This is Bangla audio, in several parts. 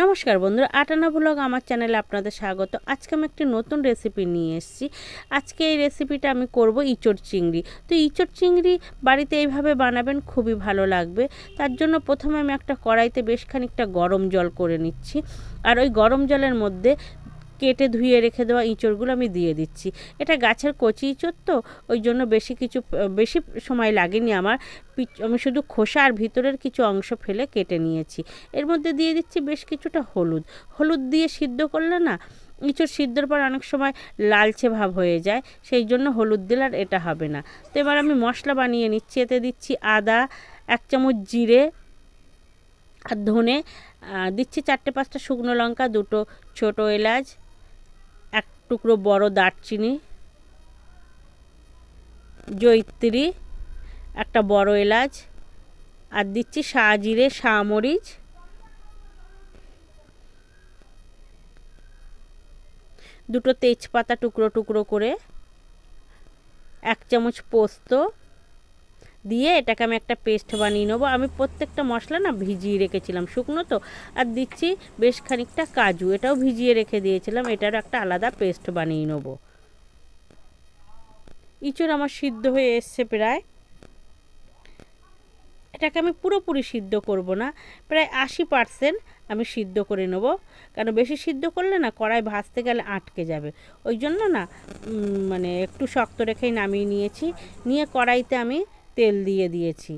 নমস্কার বন্ধুরা, আটানা ব্লগ আমার চ্যানেলে আপনাদের স্বাগত। আজকে আমি একটি নতুন রেসিপি নিয়ে এসেছি। আজকে এই রেসিপিটা আমি করব ইঁচড় চিংড়ি। তো ইঁচড় চিংড়ি বাড়িতে এইভাবে বানাবেন খুবই ভালো লাগবে। তার জন্য প্রথমে আমি একটা কড়াইতে বেশ খানিকটা গরম জল করে নিচ্ছি। আর ওই গরম জলের মধ্যে কেটে ধুয়ে রেখে দেওয়া ইঁচড়গুলো আমি দিয়ে দিচ্ছি। এটা গাছের কচি ইঁচড় তো, ওই জন্য বেশি কিছু, বেশি সময় লাগেনি আমার। আমি শুধু খোসা আর ভিতরের কিছু অংশ ফেলে কেটে নিয়েছি। এর মধ্যে দিয়ে দিচ্ছি বেশ কিছুটা হলুদ। হলুদ দিয়ে সিদ্ধ করলে না, ইঁচড় সিদ্ধর পর অনেক সময় লালচে ভাব হয়ে যায়, সেই জন্য হলুদ দিলে আর এটা হবে না। তো এবার আমি মশলা বানিয়ে নিচ্ছি, এতে দিচ্ছি আদা, এক চামচ জিরে আর ধনে। দিচ্ছি চারটে পাঁচটা শুকনো লঙ্কা, দুটো ছোটো এলাচ টুকরো বড় দারচিনি, জৈত্রী, একটা বড় এলাচ, আর দিচ্ছি শাহজিরে শাহমরিচ দুটো তেজপাতা টুকরো টুকরো করে, এক চামচ পোস্ত দিয়ে এটাকে আমি একটা পেস্ট বানিয়ে নেব। আমি প্রত্যেকটা মশলা না ভিজিয়ে রেখেছিলাম, শুকনো তো, আর দিচ্ছি বেশ খানিকটা কাজু। এটাও ভিজিয়ে রেখে দিয়েছিলাম, এটারও একটা আলাদা পেস্ট বানিয়ে নেব। ইঁচড় আমার সিদ্ধ হয়ে এসছে প্রায়। এটাকে আমি পুরোপুরি সিদ্ধ করব না, প্রায় আশি পারসেন্ট আমি সিদ্ধ করে নেব। কারণ বেশি সিদ্ধ করলে না কড়াই ভাজতে গেলে আটকে যাবে। ওই জন্য না মানে একটু শক্ত রেখেই নামিয়ে নিয়েছি। নিয়ে কড়াইতে আমি তেল দিয়ে দিয়েছি।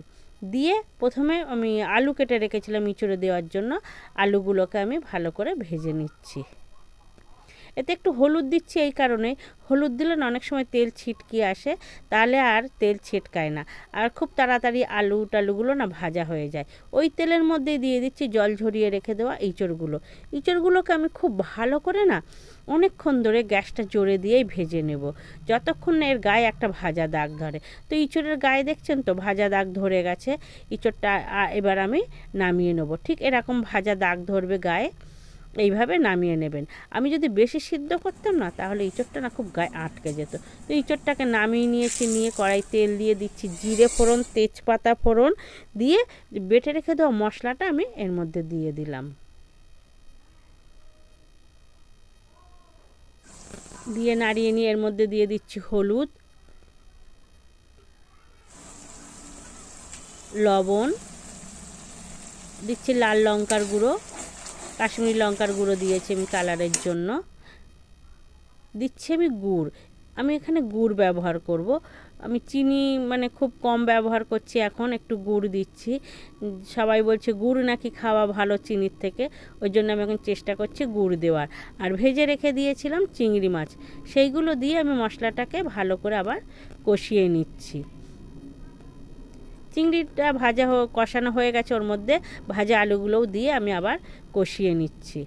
দিয়ে প্রথমে আমি আলু কেটে রেখেছিলাম ইঁচড়ে দেওয়ার জন্য। আলুগুলোকে আমি ভালো করে ভেজে নিচ্ছি। এতে একটু হলুদ দিচ্ছি এই কারণে। হলুদ দিলে অনেক সময় তেল ছিটকে আসে, তাহলে আর তেল ছিটকায় না। আর খুব তাড়াতাড়ি আলু টালুগুলো না ভাজা হয়ে যায়। ওই তেলের মধ্যে দিয়ে দিচ্ছি জল ঝরিয়ে রেখে দেওয়া ইঁচড়গুলো। ইঁচড়গুলোকে আমি খুব ভালো করে না অনেকক্ষণ ধরে গ্যাসটা জোরে দিয়েই ভেজে নেব। যতক্ষণ না এর গায়ে একটা ভাজা দাগ ধরে। তো ইঁচড়ের গায়ে দেখছেন তো ভাজা দাগ ধরে গেছে। ইঁচড়টা এবার আমি নামিয়ে নেব। ঠিক এরকম ভাজা দাগ ধরবে গায়ে। এইভাবে নামিয়ে নেবেন। আমি যদি বেশি সিদ্ধ করতাম না, তাহলে ইঁচড়টা না খুব গায়ে আটকে যেত। তো ইঁচড়টাকে নামিয়ে নিয়েছি, নিয়ে কড়াই তেল দিয়ে দিচ্ছি, জিরে ফোড়ন, তেজপাতা ফোড়ন দিয়ে বেটে রেখে দেওয়া মশলাটা আমি এর মধ্যে দিয়ে দিলাম। দিয়ে নাড়িয়ে নিয়ে এর মধ্যে দিয়ে দিচ্ছি হলুদ, লবণ, দিচ্ছি লাল লঙ্কার গুঁড়ো কাশ্মীরি লঙ্কার গুঁড়ো দিয়েছি আমি কালারের জন্য। দিচ্ছি আমি গুড়। আমি এখানে গুড় ব্যবহার করব। আমি চিনি মানে খুব কম ব্যবহার করছি এখন, একটু গুড় দিচ্ছি। সবাই বলছে, গুড় নাকি খাওয়া ভালো চিনির থেকে? ওই জন্য আমি এখন চেষ্টা করছি গুড় দেওয়ার। আর ভেজে রেখে দিয়েছিলাম চিংড়ি মাছ। সেইগুলো দিয়ে আমি মশলাটাকে ভালো করে আবার কষিয়ে নিচ্ছি। চিংড়িটা ভাজা কষানো হয়ে গেছে ওর মধ্যে, ভাজা আলুগুলোও দিয়ে আমি আবার কষিয়ে নিচ্ছি।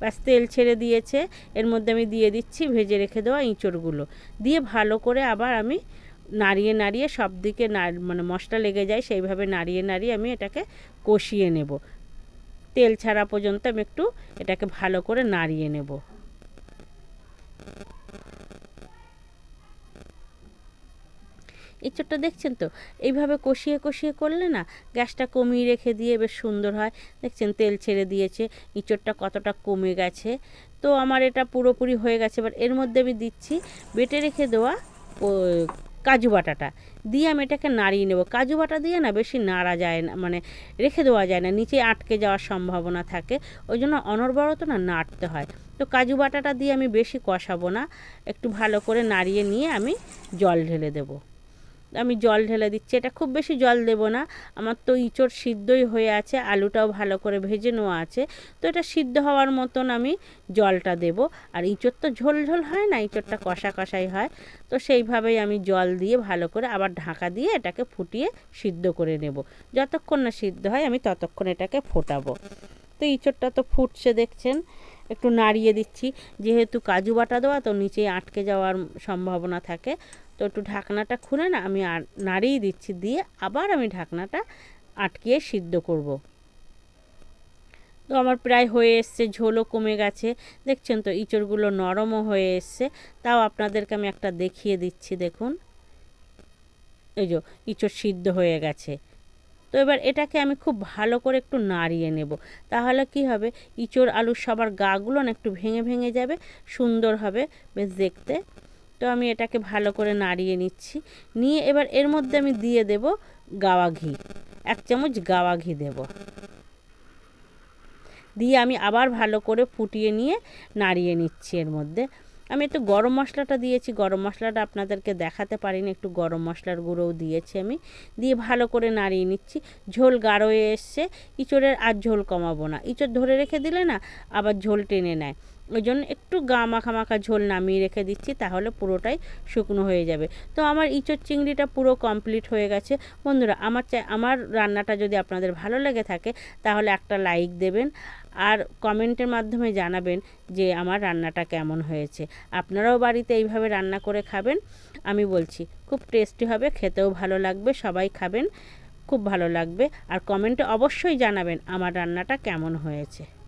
ব্যাস, তেল ছেড়ে দিয়েছে, এর মধ্যে আমি দিয়ে দিচ্ছি ভেজে রেখে দেওয়া ইঁচড়গুলো। দিয়ে ভালো করে আবার আমি নাড়িয়ে নাড়িয়ে সব দিকে মানে মশলা লেগে যায় সেইভাবে নাড়িয়ে নাড়িয়ে আমি এটাকে কষিয়ে নেব। তেল ছাড়া পর্যন্ত আমি একটু এটাকে ভালো করে নাড়িয়ে নেব। এঁচোড়টা দেখছেন তো? এইভাবে কষিয়ে কষিয়ে করলে না গ্যাসটা কমিয়ে রেখে দিয়ে বেশ সুন্দর হয়। দেখছেন তেল ছেড়ে দিয়েছে ইঁচড়টা কতটা কমে গেছে। তো আমার এটা পুরোপুরি হয়ে গেছে। এবার এর মধ্যে আমি দিচ্ছি বেটে রেখে দেওয়া কাজু বাটাটা। দিয়ে আমি এটাকে নাড়িয়ে নেব। কাজু বাটা দিয়ে না বেশি নাড়া যায় না মানে রেখে দেওয়া যায় না, নিচে আটকে যাওয়ার সম্ভাবনা থাকে। ওই জন্য অনর্বরত না নাড়তে হয়। তো কাজু বাটাটা দিয়ে আমি বেশি কষাবো না। একটু ভালো করে নাড়িয়ে নিয়ে আমি জল ঢেলে দেবো। আমি জল ঢেলে দিচ্ছি। এটা খুব বেশি জল দেব না। আমার তো ইঁচড় সিদ্ধই হয়ে আছে, আলুটাও ভালো করে ভেজে নেওয়া আছে। তো এটা সিদ্ধ হওয়ার মতন আমি জলটা দেব। আর ইঁচড় তো ঝোল ঝোল হয় না, ইঁচড়টা কষা কষাই হয়। তো সেইভাবেই আমি জল দিয়ে ভালো করে আবার ঢাকা দিয়ে এটাকে ফুটিয়ে সিদ্ধ করে নেব। যতক্ষণ না সিদ্ধ হয় আমি ততক্ষণ এটাকে ফোটাবো। তো ইঁচড়টা তো ফুটছে দেখছেন, একটু নাড়িয়ে দিচ্ছি। যেহেতু কাজু বাটা দেওয়া, তো নিচে আটকে যাওয়ার সম্ভাবনা থাকে। তো একটু ঢাকনাটা খুলে না আমি নাড়িয়ে দিচ্ছি, দিয়ে আবার আমি ঢাকনাটা আটকিয়ে সিদ্ধ করব। তো আমার প্রায় হয়ে এসছে, ঝোলও কমে গেছে। দেখছেন তো, ইঁচড়গুলো নরমও হয়ে এসছে। তাও আপনাদেরকে আমি একটা দেখিয়ে দিচ্ছি, দেখুন। এই যে, ইঁচড় সিদ্ধ হয়ে গেছে। তো এবার এটাকে আমি খুব ভালো করে একটু নাড়িয়ে নেব। তাহলে কি হবে, ইঁচড় আলুর সবার গাগুলো না একটু ভেঙে ভেঙে যাবে, সুন্দর হবে, বেশ দেখতে। তো আমি এটাকে ভালো করে নাড়িয়ে নিচ্ছি। নিয়ে এবার এর মধ্যে আমি দিয়ে দেব গাওয়া ঘি। এক চামচ গাওয়া ঘি দেব। দিয়ে আমি আবার ভালো করে ফুটিয়ে নিয়ে নাড়িয়ে নিচ্ছি এর মধ্যে। আমি একটু গরম মশলাটা দিয়েছি। গরম মশলাটা আপনাদেরকে দেখাতে পারিনি। একটু গরম মশলার গুঁড়োও দিয়েছি আমি। দিয়ে ভালো করে নাড়িয়ে নিচ্ছি। ঝোল গাঢ় এসছে। ইঁচড়ের আর ঝোল কমাবো না। ইঁচড় ধরে রেখে দিলে না আবার ঝোল টেনে নেয়। ওই জন্য একটু গা মাখা মাখা ঝোল নামিয়ে রেখে দিচ্ছি, তাহলে পুরোটাই শুকনো হয়ে যাবে। তো আমার ইঁচড় চিংড়িটা পুরো কমপ্লিট হয়ে গেছে। বন্ধুরা, আমার চাই আমার রান্নাটা যদি আপনাদের ভালো লেগে থাকে, তাহলে একটা লাইক দেবেন আর কমেন্টের মাধ্যমে জানাবেন যে আমার রান্নাটা কেমন হয়েছে। আপনারাও বাড়িতে এইভাবে রান্না করে খাবেন, আমি বলছি, খুব টেস্টি হবে, খেতেও ভালো লাগবে, সবাই খাবেন, খুব ভালো লাগবে। আর কমেন্টে অবশ্যই জানাবেন আমার রান্নাটা কেমন হয়েছে।